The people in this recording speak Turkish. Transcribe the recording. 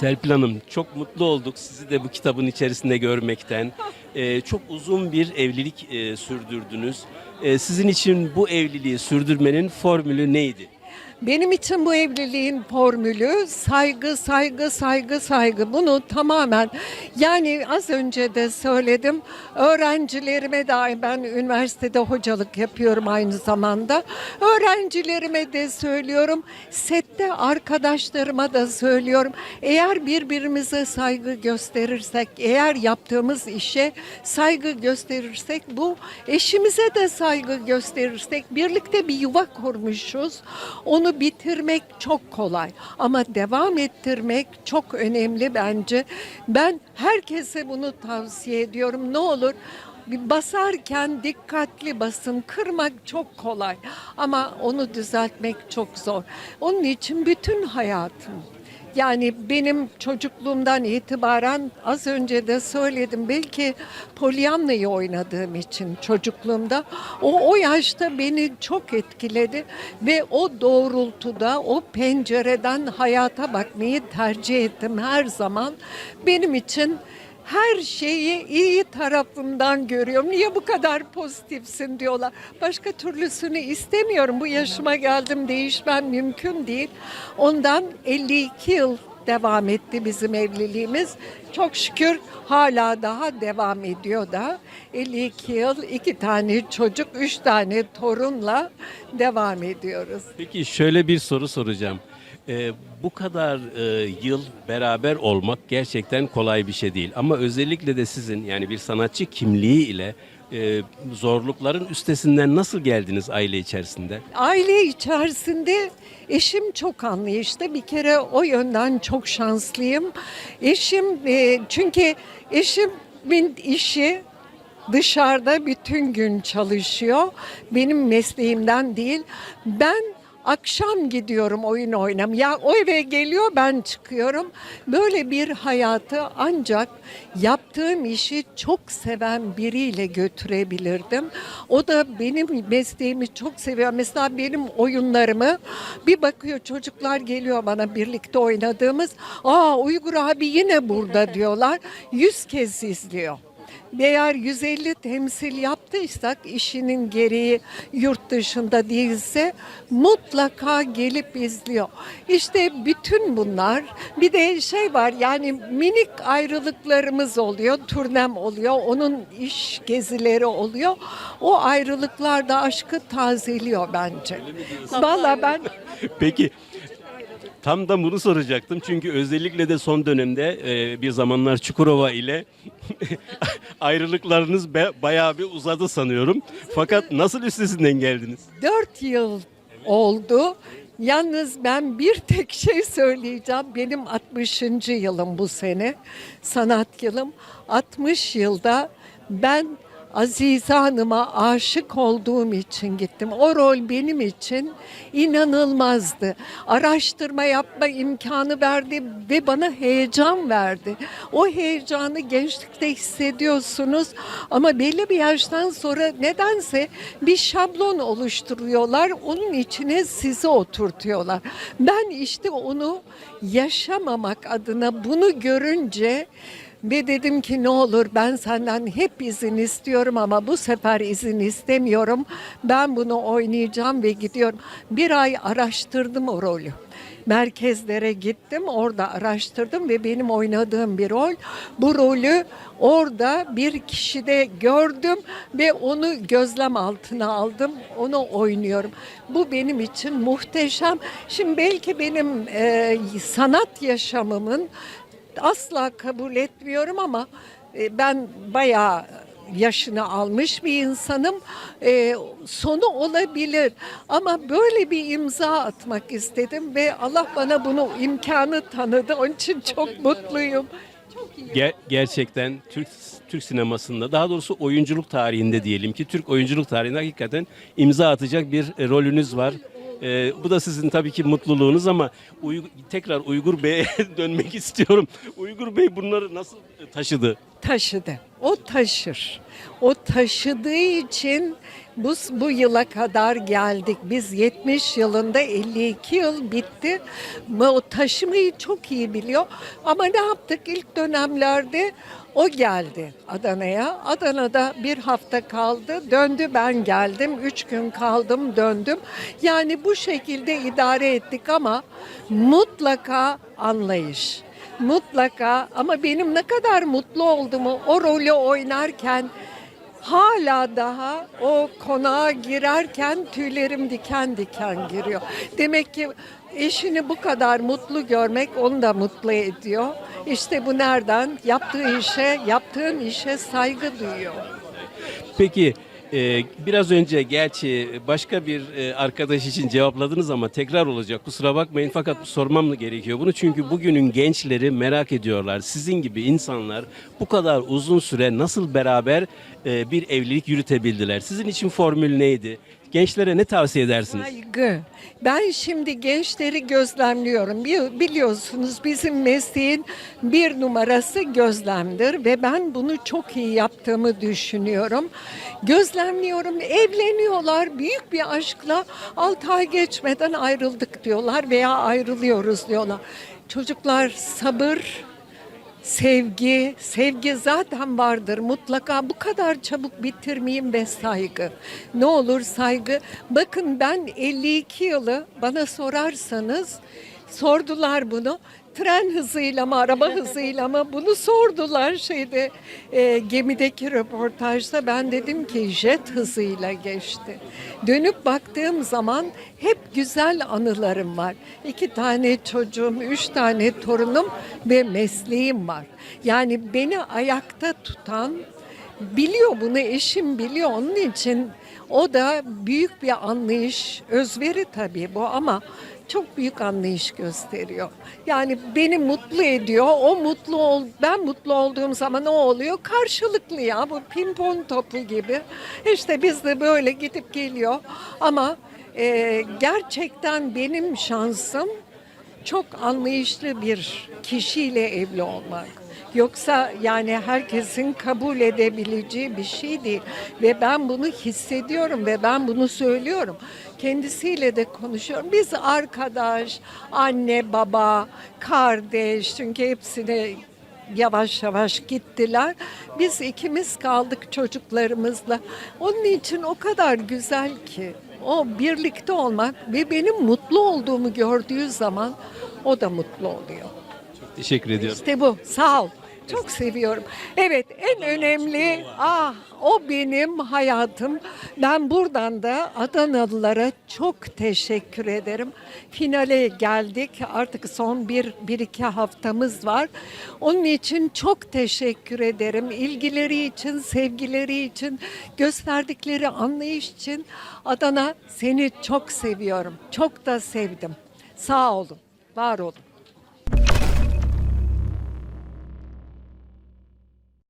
Serpil Hanım çok mutlu olduk sizi de bu kitabın içerisinde görmekten. Ee, çok uzun bir evlilik e, sürdürdünüz. Ee, sizin için bu evliliği sürdürmenin formülü neydi? Benim için bu evliliğin formülü saygı, saygı, saygı, saygı. Bunu tamamen yani az önce de söyledim. Öğrencilerime de ben üniversitede hocalık yapıyorum aynı zamanda. Öğrencilerime de söylüyorum. Sette arkadaşlarıma da söylüyorum. Eğer birbirimize saygı gösterirsek, eğer yaptığımız işe saygı gösterirsek, bu eşimize de saygı gösterirsek, birlikte bir yuva kurmuşuz. Onu bitirmek çok kolay ama devam ettirmek çok önemli bence. Ben herkese bunu tavsiye ediyorum. Ne olur basarken dikkatli basın. Kırmak çok kolay ama onu düzeltmek çok zor. Onun için bütün hayatım yani benim çocukluğumdan itibaren az önce de söyledim belki Pollyanna'yı oynadığım için çocukluğumda o o yaşta beni çok etkiledi ve o doğrultuda o pencereden hayata bakmayı tercih ettim her zaman. Benim için her şeyi iyi tarafından görüyorum. Niye bu kadar pozitifsin diyorlar. Başka türlüsünü istemiyorum. Bu yaşıma geldim değişmem mümkün değil. Ondan 52 yıl devam etti bizim evliliğimiz. Çok şükür hala daha devam ediyor da. 52 yıl, iki tane çocuk, üç tane torunla devam ediyoruz. Peki şöyle bir soru soracağım. Ee, bu kadar e, yıl beraber olmak gerçekten kolay bir şey değil. Ama özellikle de sizin yani bir sanatçı kimliği ile e, zorlukların üstesinden nasıl geldiniz aile içerisinde? Aile içerisinde eşim çok anlayışlı. Bir kere o yönden çok şanslıyım. Eşim e, çünkü eşimin işi dışarıda bütün gün çalışıyor. Benim mesleğimden değil. Ben akşam gidiyorum oyun oynam. Ya o eve geliyor ben çıkıyorum. Böyle bir hayatı ancak yaptığım işi çok seven biriyle götürebilirdim. O da benim mesleğimi çok seviyor. Mesela benim oyunlarımı bir bakıyor çocuklar geliyor bana birlikte oynadığımız. Aa Uygur abi yine burada diyorlar. Yüz kez izliyor. Eğer 150 temsil yaptıysak işinin gereği yurt dışında değilse mutlaka gelip izliyor. İşte bütün bunlar bir de şey var yani minik ayrılıklarımız oluyor, turnem oluyor, onun iş gezileri oluyor. O ayrılıklar da aşkı tazeliyor bence. Vallahi ben Peki tam da bunu soracaktım. Çünkü özellikle de son dönemde e, bir zamanlar Çukurova ile ayrılıklarınız be- bayağı bir uzadı sanıyorum. Fakat nasıl üstesinden geldiniz? 4 yıl oldu. Yalnız ben bir tek şey söyleyeceğim. Benim 60. yılım bu sene. Sanat yılım. 60 yılda ben Azize Hanım'a aşık olduğum için gittim. O rol benim için inanılmazdı. Araştırma yapma imkanı verdi ve bana heyecan verdi. O heyecanı gençlikte hissediyorsunuz ama belli bir yaştan sonra nedense bir şablon oluşturuyorlar. Onun içine sizi oturtuyorlar. Ben işte onu yaşamamak adına bunu görünce ve dedim ki ne olur ben senden hep izin istiyorum ama bu sefer izin istemiyorum. Ben bunu oynayacağım ve gidiyorum. Bir ay araştırdım o rolü. Merkezlere gittim, orada araştırdım ve benim oynadığım bir rol. Bu rolü orada bir kişide gördüm ve onu gözlem altına aldım. Onu oynuyorum. Bu benim için muhteşem. Şimdi belki benim e, sanat yaşamımın asla kabul etmiyorum ama e, ben bayağı yaşını almış bir insanım. E, sonu olabilir ama böyle bir imza atmak istedim ve Allah bana bunu imkanı tanıdı. Onun için çok mutluyum. Ger- gerçekten Türk Türk sinemasında daha doğrusu oyunculuk tarihinde diyelim ki Türk oyunculuk tarihinde hakikaten imza atacak bir e, rolünüz var. E, bu da sizin tabii ki mutluluğunuz ama Uy- tekrar Uygur Bey'e dönmek istiyorum. Uygur Bey bunları nasıl taşıdı? Taşıdı. O taşır. O taşıdığı için bu, bu yıla kadar geldik. Biz 70 yılında 52 yıl bitti. O taşımayı çok iyi biliyor. Ama ne yaptık ilk dönemlerde? O geldi Adana'ya. Adana'da bir hafta kaldı. Döndü ben geldim. Üç gün kaldım döndüm. Yani bu şekilde idare ettik ama mutlaka anlayış. Mutlaka ama benim ne kadar mutlu olduğumu o rolü oynarken hala daha o konağa girerken tüylerim diken diken giriyor. Demek ki eşini bu kadar mutlu görmek onu da mutlu ediyor. İşte bu nereden? Yaptığı işe, yaptığın işe saygı duyuyor. Peki e, biraz önce gerçi başka bir e, arkadaş için cevapladınız ama tekrar olacak. Kusura bakmayın fakat sormam gerekiyor bunu. Çünkü bugünün gençleri merak ediyorlar. Sizin gibi insanlar bu kadar uzun süre nasıl beraber e, bir evlilik yürütebildiler? Sizin için formül neydi? Gençlere ne tavsiye edersiniz? Saygı. Ben şimdi gençleri gözlemliyorum. Bi- Biliyorsunuz bizim mesleğin bir numarası gözlemdir ve ben bunu çok iyi yaptığımı düşünüyorum. Gözlemliyorum, evleniyorlar büyük bir aşkla 6 ay geçmeden ayrıldık diyorlar veya ayrılıyoruz diyorlar. Çocuklar sabır, Sevgi, sevgi zaten vardır mutlaka. Bu kadar çabuk bitirmeyeyim ve saygı. Ne olur saygı. Bakın ben 52 yılı bana sorarsanız sordular bunu. Tren hızıyla mı, araba hızıyla mı bunu sordular şeyde e, gemideki röportajda. Ben dedim ki jet hızıyla geçti. Dönüp baktığım zaman hep güzel anılarım var. İki tane çocuğum, üç tane torunum ve mesleğim var. Yani beni ayakta tutan biliyor bunu eşim biliyor onun için o da büyük bir anlayış özveri tabii bu ama çok büyük anlayış gösteriyor. Yani beni mutlu ediyor. O mutlu ol, ben mutlu olduğum zaman o oluyor. Karşılıklı ya bu pimpon topu gibi. İşte biz de böyle gidip geliyor. Ama e, gerçekten benim şansım çok anlayışlı bir kişiyle evli olmak. Yoksa yani herkesin kabul edebileceği bir şey değil. Ve ben bunu hissediyorum ve ben bunu söylüyorum. Kendisiyle de konuşuyorum. Biz arkadaş, anne, baba, kardeş çünkü hepsine yavaş yavaş gittiler. Biz ikimiz kaldık çocuklarımızla. Onun için o kadar güzel ki o birlikte olmak ve benim mutlu olduğumu gördüğü zaman o da mutlu oluyor. Teşekkür ediyorum. İşte bu. Sağ ol. Çok seviyorum. Evet en önemli ah o benim hayatım. Ben buradan da Adanalılara çok teşekkür ederim. Finale geldik. Artık son bir, bir iki haftamız var. Onun için çok teşekkür ederim. İlgileri için, sevgileri için, gösterdikleri anlayış için. Adana seni çok seviyorum. Çok da sevdim. Sağ olun. Var olun.